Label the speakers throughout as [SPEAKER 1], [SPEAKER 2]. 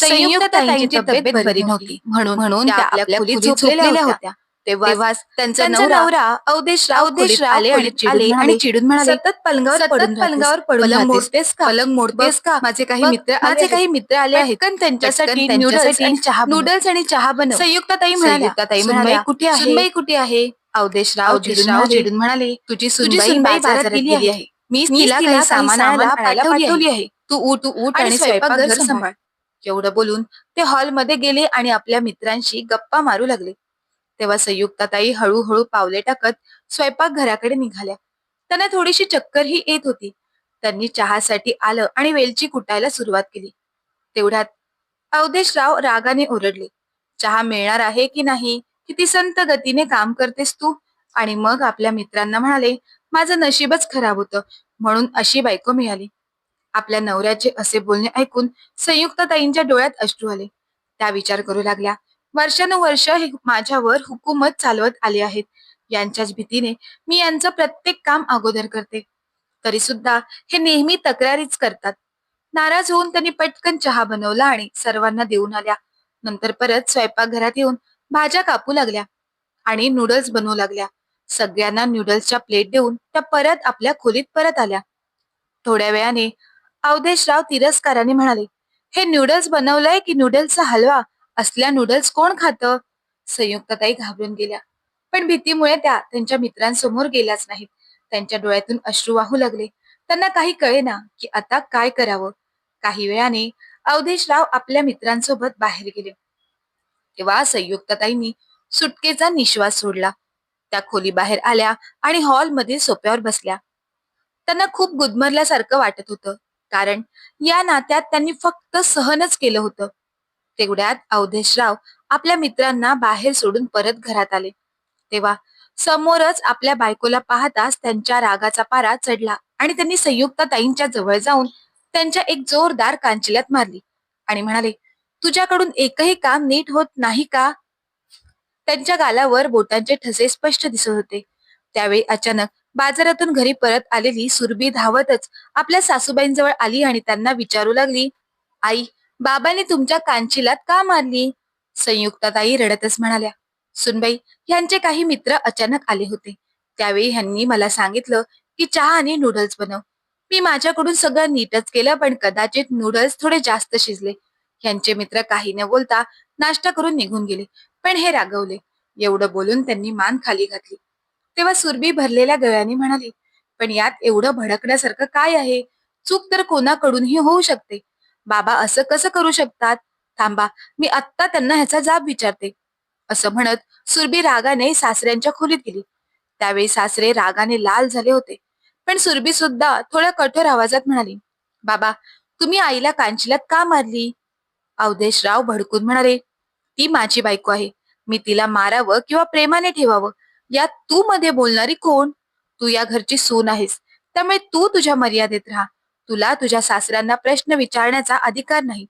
[SPEAKER 1] संयुक्ताताईंची तब्येत बरी नव्हती. म्हणून म्हणून त्या आपल्या खोलीत झोपलेल्या होत्या. तेव्हा त्यांचा नवरा आले आणि आले आणि चिडून म्हणाले सतत पलंगावर पडून पलंगावर पडून मोडतेस का? पलंग मोडतेस का? माझे काही मित्र माझे काही मित्र आले आहेत. त्यांच्यासाठी नूडल्स आणि चहा नूडल्स आणि चहा बनव. म्हणाल्या.
[SPEAKER 2] संयुक्ताताई
[SPEAKER 1] सुनबाई
[SPEAKER 2] म्हणाल्या,
[SPEAKER 1] कुठे आहे? सुनबाई कुठे आहे? अवधेशराव
[SPEAKER 2] अवधेशराव
[SPEAKER 1] चिडून म्हणाले. तुझी
[SPEAKER 2] सुनबाई
[SPEAKER 1] सुनबाई
[SPEAKER 2] बाजारात
[SPEAKER 1] बाजारात
[SPEAKER 2] गेली
[SPEAKER 1] आहे. मी तिला काही सामान आणायला पाठवली आहे. तू उठ तू उठ आणि स्वयंपाक घर सांभाळ. एवढं बोलून ते हॉलमध्ये गेले आणि आपल्या मित्रांशी गप्पा मारू लागले. तेव्हा संयुक्ताताई हळूहळू पावले टाकत स्वयंपाकघराकडे निघाल्या. त्यांना थोडीशी चक्करही येत होती. त्यांनी चहासाठी आलं आणि वेलची कुटायला सुरुवात केली. तेवढ्यात अवधेशराव रागाने ओरडले. चहा मिळणार आहे की नाही? किती संत गतीने काम करतेस तू? आणि मग आपल्या मित्रांना म्हणाले माझं नशीबच खराब होतं म्हणून अशी बायको मिळाली. आपल्या नवऱ्याचे असे बोलणे ऐकून संयुक्ताताईंच्या डोळ्यात अश्रू आले. त्या विचार करू लागल्या. वर्षानुवर्ष हे माझ्यावर हुकूमत चालवत आले आहेत. यांच्याच भीतीने मी यांचं प्रत्येक काम अगोदर करते. तरी सुद्धा हे नेहमी तक्रारीच करतात. नाराज होऊन त्यांनी पटकन चहा बनवला आणि सर्वांना देऊन आल्या. नंतर परत स्वयंपाकघरात येऊन भाज्या कापू लागल्या आणि नूडल्स बनवू लागल्या. सगळ्यांना नूडल्सच्या प्लेट देऊन त्या परत आपल्या खोलीत परत आल्या. थोड्या वेळाने अवधेशराव तिरस्काराने म्हणाले हे नूडल्स बनवलंय की नूडल्सचा हलवा? असल्या नूडल्स कोण खातं? संयुक्तताई घाबरून गेल्या. पण भीतीमुळे त्या त्यांच्या मित्रांसमोर गेल्याच नाहीत. त्यांच्या डोळ्यातून अश्रू वाहू लागले. त्यांना काही कळेना की आता काय करावं. काही वेळाने अवधेशराव आपल्या मित्रांसोबत बाहेर गेले. तेव्हा संयुक्तताईंनी सुटकेचा निश्वास सोडला. त्या खोली बाहेर आल्या आणि हॉलमध्ये सोप्यावर बसल्या. त्यांना खूप गुदमरल्यासारखं वाटत होतं. कारण या नात्यात त्यांनी फक्त सहनच केलं होतं. तेवढ्यात अवधेशराव आपल्या मित्रांना बाहेर सोडून परत घरात आले. तेव्हा समोरच आपल्या बायकोला पाहताच त्यांच्या रागाचा पारा चढला आणि त्यांनी संयुक्ताताईंच्या जवळ जाऊन त्यांच्या एक जोरदार कांचिल्यात मारली आणि म्हणाले तुझ्याकडून एकही काम नीट होत नाही का? त्यांच्या गालावर बोटांचे ठसे स्पष्ट दिसत होते. त्यावेळी अचानक बाजारातून घरी परत आलेली सुरभी धावतच आपल्या सासूबाईंजवळ आली आणि त्यांना विचारू लागली आई बाबांनी तुमच्या कांचिलात का मारली? संयुक्ताताई रडतच म्हणाल्या सुनबाई यांचे काही मित्र अचानक आले होते. त्यावेळी ह्यांनी मला सांगितलं की चहा आणि नूडल्स बनव. मी माझ्याकडून सगळं नीटच केलं पण कदाचित नूडल्स थोडे जास्त शिजले. ह्यांचे मित्र काही न बोलता नाश्ता करून निघून गेले पण हे रागवले. एवढं बोलून त्यांनी मान खाली घातली. तेव्हा सुरभी भरलेल्या गळ्याने म्हणाली पण यात एवढं भडकण्यासारखं काय आहे? चूक तर कोणाकडूनही होऊ शकते. बाबा असं कसं करू शकतात? थांबा मी आत्ता त्यांना ह्याचा जाब विचारते. असं म्हणत सुरभी रागाने सासऱ्यांच्या खोलीत गेली. त्यावेळी सासरे रागाने लाल झाले होते. पण सुरभी सुद्धा थोड्या कठोर आवाजात म्हणाली बाबा तुम्ही आईला कांचिलात का मारली? अवधेशराव भडकून म्हणाले ती माझी बायको आहे. मी तिला मारावं किंवा प्रेमाने ठेवावं. या तू मध्ये बोलणारी कोण? तू या घरची सून आहेस. त्यामुळे तू तुझ्या मर्यादेत राहा. तुला तुझ्या सासऱ्यांना प्रश्न विचारण्याचा अधिकार नाही.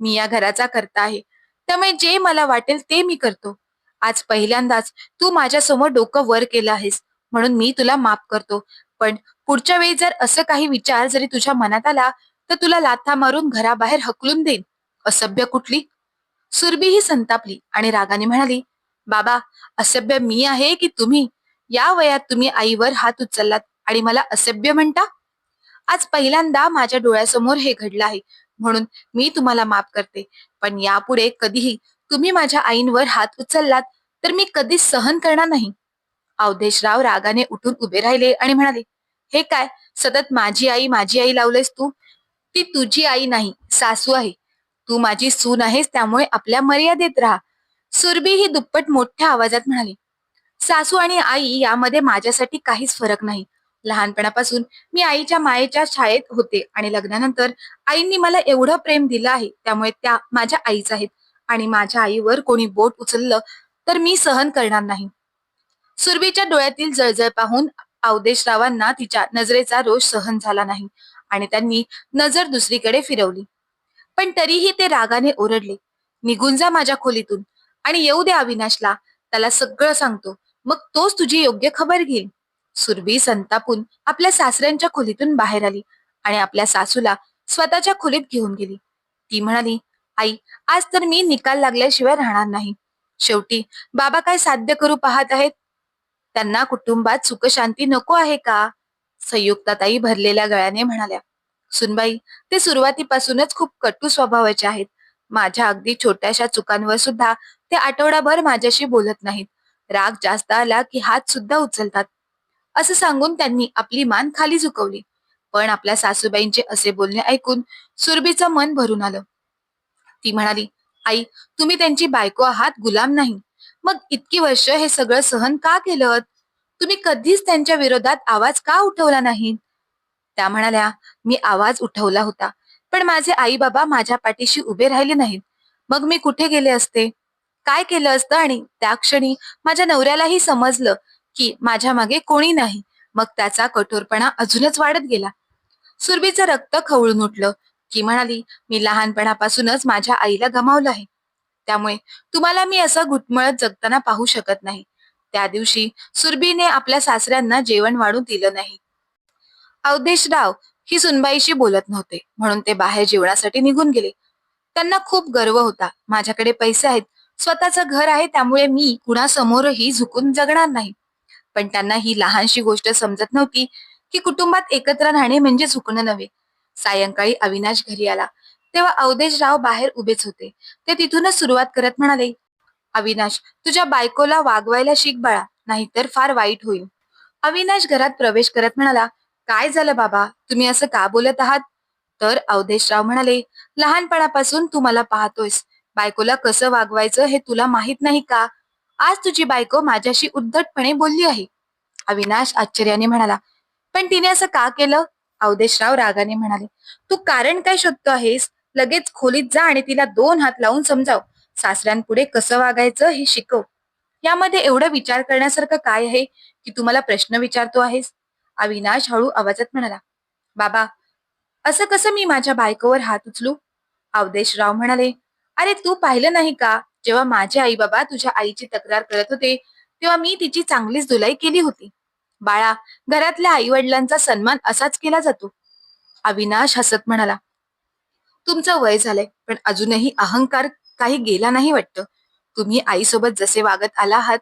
[SPEAKER 1] मी या घराचा करता आहे. त्यामुळे जे मला वाटेल ते मी करतो. आज पहिल्यांदाच तू माझ्यासमोर डोकं वर केलं आहेस. म्हणून मी तुला माफ करतो. पण पुढच्या वेळी जर असं काही विचार जरी तुझ्या मनात आला तर तुला लाथा मारून घराबाहेर हकलून देईन. असभ्य कुठली? सुरभी ही संतापली आणि रागाने म्हणाली बाबा असभ्य मी आहे की तुम्ही? या वयात तुम्ही आईवर हात उचललात आणि मला असभ्य म्हणता? आज पहिल्यांदा माझ्या डोळ्यासमोर हे घडलं आहे म्हणून मी तुम्हाला माफ करते. पण यापुढे कधीही तुम्ही माझ्या आईंवर हात उचललात तर मी कधीच सहन करणार नाही. अवधेशराव रागाने उठून उभे राहिले आणि म्हणाले हे काय? सतत माझी आई माझी आई लावलेस तू? ती तुझी आई नाही सासू आहे. तू माझी सून आहेस त्यामुळे आपल्या मर्यादेत राहा. सुरभी ही दुप्पट मोठ्या आवाजात म्हणाली सासू आणि आई यामध्ये माझ्यासाठी काहीच फरक नाही. लहानपणापासून मी आईच्या मायेच्या शाळेत होते आणि लग्नानंतर आईंनी मला एवढं प्रेम दिलं आहे त्यामुळे त्या माझ्या आईच आहेत आणि माझ्या आईवर कोणी बोट उचललं तर मी सहन करणार नाही. सुरभीच्या डोळ्यातील जळजळ पाहून अवदेशरावांना तिच्या नजरेचा रोष सहन झाला नाही आणि त्यांनी नजर दुसरीकडे फिरवली. पण तरीही ते रागाने ओरडले निघून जा माझ्या खोलीतून. आणि येऊ दे अविनाशला. त्याला सगळं सांगतो. मग तोच तुझी योग्य खबर घेईल सुरभी संतापून आपल्या सासऱ्यांच्या खोलीतून बाहेर आली आणि आपल्या सासूला स्वतःच्या खोलीत घेऊन गेली. ती म्हणाली आई आज तर मी निकाल लागल्याशिवाय राहणार नाही. शेवटी बाबा काय साध्य करू पाहत आहेत? त्यांना कुटुंबात सुखशांती नको आहे का? संयुक्ताताई भरलेल्या गळ्याने म्हणाल्या सुनबाई ते सुरुवातीपासूनच खूप कटू स्वभावाचे आहेत. माझ्या अगदी छोट्याशा चुकांवर सुद्धा ते आठवडाभर माझ्याशी बोलत नाहीत. राग जास्त आला की हात सुद्धा उचलतात. असं सांगून त्यांनी आपली मान खाली झुकवली. पण आपल्या सासूबाईंचे असे बोलणे ऐकून सुरभीचं मन भरून आलं. ती म्हणाली आई तुम्ही त्यांची बायको आहात गुलाम नाही. मग इतकी वर्ष हे सगळं सहन का केलं तुम्ही कधीच त्यांच्या विरोधात आवाज का उठवला नाही? त्या म्हणाल्या मी आवाज उठवला होता. पण माझे आई बाबा माझ्या पाठीशी उभे राहिले नाहीत. मग मी कुठे गेले असते? काय केलं असतं? आणि त्या क्षणी माझ्या नवऱ्यालाही समजलं की माझ्या मागे कोणी नाही. मग त्याचा कठोरपणा अजूनच वाढत गेला. सुरभीचं रक्त खवळून उठलं की म्हणाली मी लहानपणापासूनच माझ्या आईला गमावलं आहे. त्यामुळे तुम्हाला मी असं घुटमळत जगताना पाहू शकत नाही. त्या दिवशी सुरभीने आपल्या सासऱ्यांना जेवण वाढून दिलं नाही. अवधेशराव ही सुनबाईशी बोलत नव्हते. म्हणून ते बाहेर जेवणासाठी निघून गेले. त्यांना खूप गर्व होता. माझ्याकडे पैसे आहेत. स्वतःचं घर आहे त्यामुळे मी कुणासमोरही झुकून जगणार नाही. पण त्यांना ही लहानशी गोष्ट समजत नव्हती की कुटुंबात एकत्र राहणे म्हणजे झुकणं नव्हे. सायंकाळी अविनाश घरी आला. तेव्हा अवधेशराव बाहेर उभेच होते. ते तिथूनच सुरुवात करत म्हणाले अविनाश तुझ्या बायकोला वागवायला शिक बाळा नाहीतर फार वाईट होईल. अविनाश घरात प्रवेश करत म्हणाला काय झालं बाबा? तुम्ही असं का बोलत आहात? तर अवधेशराव म्हणाले लहानपणापासून तू मला पाहतोयस. बायकोला कसं वागवायचं हे तुला माहीत नाही का? आज तुझी बायको माझ्याशी उद्धटपणे बोलली आहे. अविनाश आश्चर्याने म्हणाला पण तिने असं का केलं? अवधेशराव रागाने म्हणाले तू कारण काय शोधतो आहेस? लगेच खोलीत जा आणि तिला दोन हात लावून समजाव. सासऱ्यांपुढे कसं वागायचं हे शिकव. यामध्ये एवढं विचार करण्यासारखं काय आहे की तुम्हाला प्रश्न विचारतो आहेस? अविनाश हळू आवाजात म्हणाला बाबा असं कसं मी माझ्या बायकोवर हात उचलू? अवधेशराव म्हणाले अरे तू पाहिलं नाही का जेव्हा माझे आई बाबा तुझ्या आईची तक्रार करत होते तेव्हा मी तिची चांगलीच धुलाई केली होती. बाळा घरातल्या आई वडिलांचा सन्मान असाच केला जातो. अविनाश हसत म्हणाला तुमचं वय झालंय पण अजूनही अहंकार काही गेला नाही वाटतं. तुम्ही आईसोबत जसे वागत आला आहात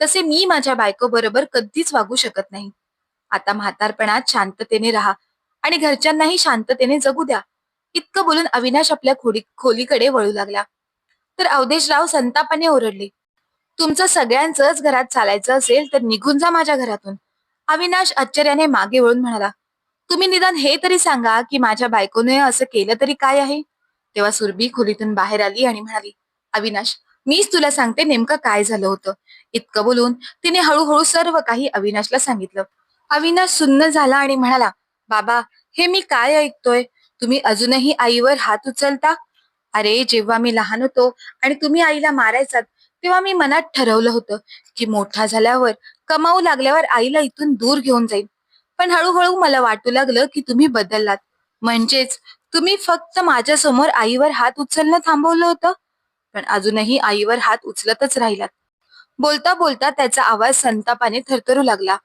[SPEAKER 1] तसे मी माझ्या बायको बरोबर कधीच वागू शकत नाही. आता म्हातारपणात शांततेने राहा आणि घरच्यांनाही शांततेने जगू द्या. इतकं बोलून अविनाश आपल्या खोली खोलीकडे वळू लागला. तर अवधेशराव संतापाने ओरडले तुमचं सगळ्यांचंच घरात चालायचं असेल तर निघून जा माझ्या घरातून. अविनाश आश्चर्याने मागे वळून म्हणाला तुम्ही निदान हे तरी सांगा की माझ्या बायकोने असं केलं तरी काय आहे? तेव्हा सुरभी खोलीतून बाहेर आली आणि म्हणाली अविनाश मीच तुला सांगते नेमकं काय झालं होतं. इतकं बोलून तिने हळूहळू सर्व काही अविनाशला सांगितलं. अविनाश सुन्न झाला आणि म्हणाला बाबा हे मी काय ऐकतोय? तुम्ही अजूनही आईवर हात उचलता? अरे जेव्हा मी लहान होतो आणि तुम्ही आईला मारायचात तेव्हा मी मनात ठरवलं होतं की मोठा झाल्यावर कमावू लागल्यावर आईला इथून दूर घेऊन जाईल पण हळूहळू मला वाटू लागलं की तुम्ही बदललात. म्हणजेच तुम्ही फक्त माझ्यासमोर आईवर हात उचलणं थांबवलं होतं? पण अजूनही आईवर हात उचलतच राहिलात. बोलता बोलता त्याचा आवाज संतापाने थरथरू लागला.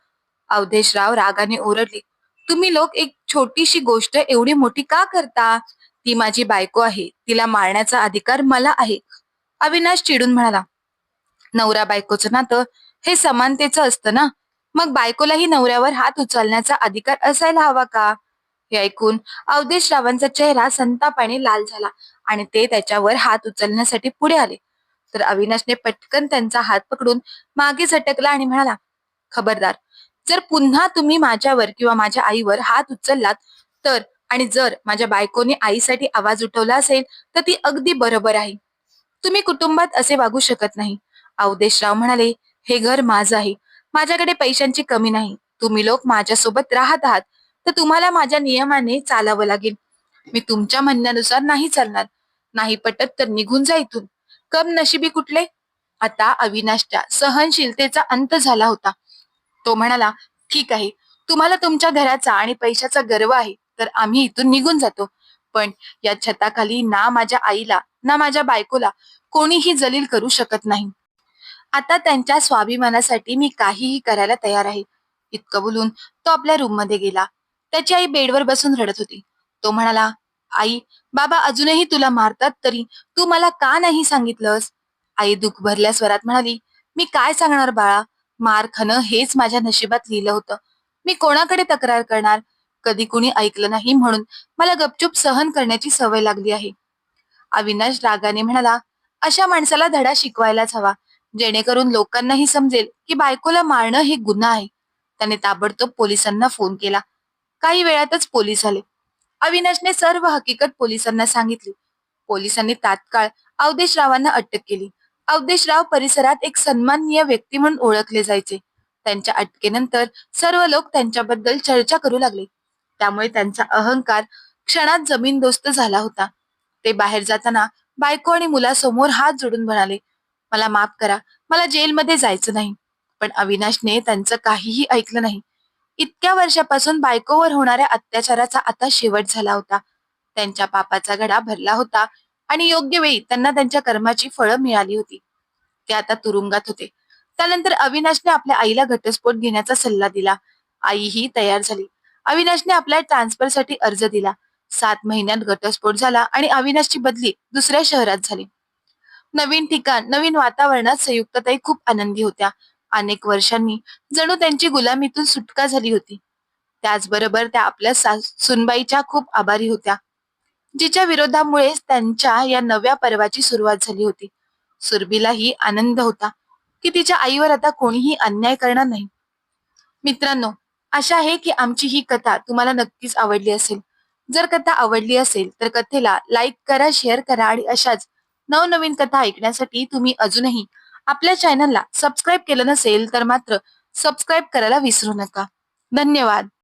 [SPEAKER 1] अवधेशराव रागाने ओरडले. तुम्ही लोक एक छोटीशी गोष्ट एवढी मोठी का करता? ती माझी बायको आहे. तिला मारण्याचा अधिकार मला आहे. अविनाश चिडून म्हणाला नवरा बायकोचं नातं हे समानतेचं असतं ना? मग बायकोलाही नवऱ्यावर हात उचलण्याचा अधिकार असायला हवा का? हे ऐकून अवधेशरावांचा चेहरा संतापाने लाल झाला आणि ते त्याच्यावर हात उचलण्यासाठी पुढे आले. तर अविनाशने पटकन त्यांचा हात पकडून मागे झटकला आणि म्हणाला खबरदार जर पुन्हा तुम्ही माझ्यावर किंवा माझ्या आईवर हात उचललात तर आणि जर माझ्या बायकोने आईसाठी आवाज उठवला असेल तर ती अगदी बरोबर आहे. तुम्ही कुटुंबात असे वागू शकत नाही. अवदेशराव म्हणाले हे घर माझं आहे. माझ्याकडे पैशांची कमी नाही. तुम्ही लोक माझ्यासोबत राहत आहात. तर तुम्हाला माझ्या नियमाने चालावं लागेल. मी तुमच्या म्हणण्यानुसार नाही चालणार. नाही पटत तर निघून जा इथून. कम नशिबी कुठले? आता अविनाशच्या सहनशीलतेचा अंत झाला होता. तो म्हणाला ठीक आहे. तुम्हाला तुमच्या घराचा आणि पैशाचा गर्व आहे तर आम्ही इथून निघून जातो. पण या छताखाली ना माझ्या आईला ना माझ्या बायकोला कोणीही जलील करू शकत नाही. आता त्यांच्या स्वाभिमानासाठी मी काहीही करायला तयार आहे. इतकं बोलून तो आपल्या रूममध्ये गेला. त्याची आई बेडवर बसून रडत होती. तो म्हणाला आई बाबा अजूनही तुला मारतात तरी तू मला का नाही सांगितलंस? आई दुःख भरल्या स्वरात म्हणाली मी काय सांगणार बाळा? मार खाणं हेच माझ्या नशिबात लिहिलं होतं. मी कोणाकडे तक्रार करणार? कधी कुणी ऐकलं नाही म्हणून मला गपचूप सहन करण्याची सवय लागली आहे. अविनाश रागाने म्हणाला अशा माणसाला धडा शिकवायलाच हवा जेणेकरून लोकांनाही समजेल की बायकोला मारणं हे गुन्हा आहे. त्याने ताबडतोब पोलिसांना फोन केला. काही वेळातच पोलीस आले. अविनाशने सर्व हकीकत पोलिसांना सांगितली. पोलिसांनी तात्काळ अवधेशरावांना अटक केली. अवधेशराव परिसरात एक सन्माननीय व्यक्ती म्हणून ओळखले जायचे. त्यांच्या अटकेनंतर सर्व लोक त्यांच्याबद्दल चर्चा करू लागले. त्यामुळे त्यांचा अहंकार क्षणात जमीनदोस्त झाला होता. ते बाहेर जाताना बायको आणि मुलासमोर हात जोडून म्हणाले मला माफ करा मला जेलमध्ये जायचं नाही. पण अविनाशने त्यांचं काहीही ऐकलं नाही. इतक्या वर्षापासून बायकोवर होणाऱ्या अत्याचाराचा आता शेवट झाला होता. त्यांच्या पापाचा घडा भरला होता आणि योग्य वेळी त्यांना त्यांच्या कर्माची फळं मिळाली होती. ते आता तुरुंगात होते. त्यानंतर अविनाशने आपल्या आईला घटस्फोट घेण्याचा सल्ला दिला. आईही तयार झाली. अविनाशने आपल्या ट्रान्सफरसाठी अर्ज दिला. सात महिन्यात घटस्फोट झाला आणि अविनाशची बदली दुसऱ्या शहरात झाली. नवीन ठिकाण नवीन वातावरणात संयुक्तताई खूप आनंदी होत्या. अनेक वर्षांनी जणू त्यांची गुलामीतून सुटका झाली होती. त्याचबरोबर त्या आपल्या सुनबाईच्या खूप आभारी होत्या. जिच्या विरोधामुळेच त्यांच्या या नव्या पर्वाची सुरुवात झाली होती. सुरभीलाही आनंद होता की तिच्या आईवर आता कोणीही अन्याय करणार नाही. मित्रांनो आशा आहे की आमची ही कथा तुम्हाला नक्कीच आवडली असेल. जर कथा आवडली असेल तर कथेला लाईक करा शेअर करा आणि अशाच नवनवीन कथा ऐकण्यासाठी तुम्ही अजूनही आपल्या चॅनलला सबस्क्राईब केलं नसेल तर मात्र सबस्क्राईब करायला विसरू नका. धन्यवाद.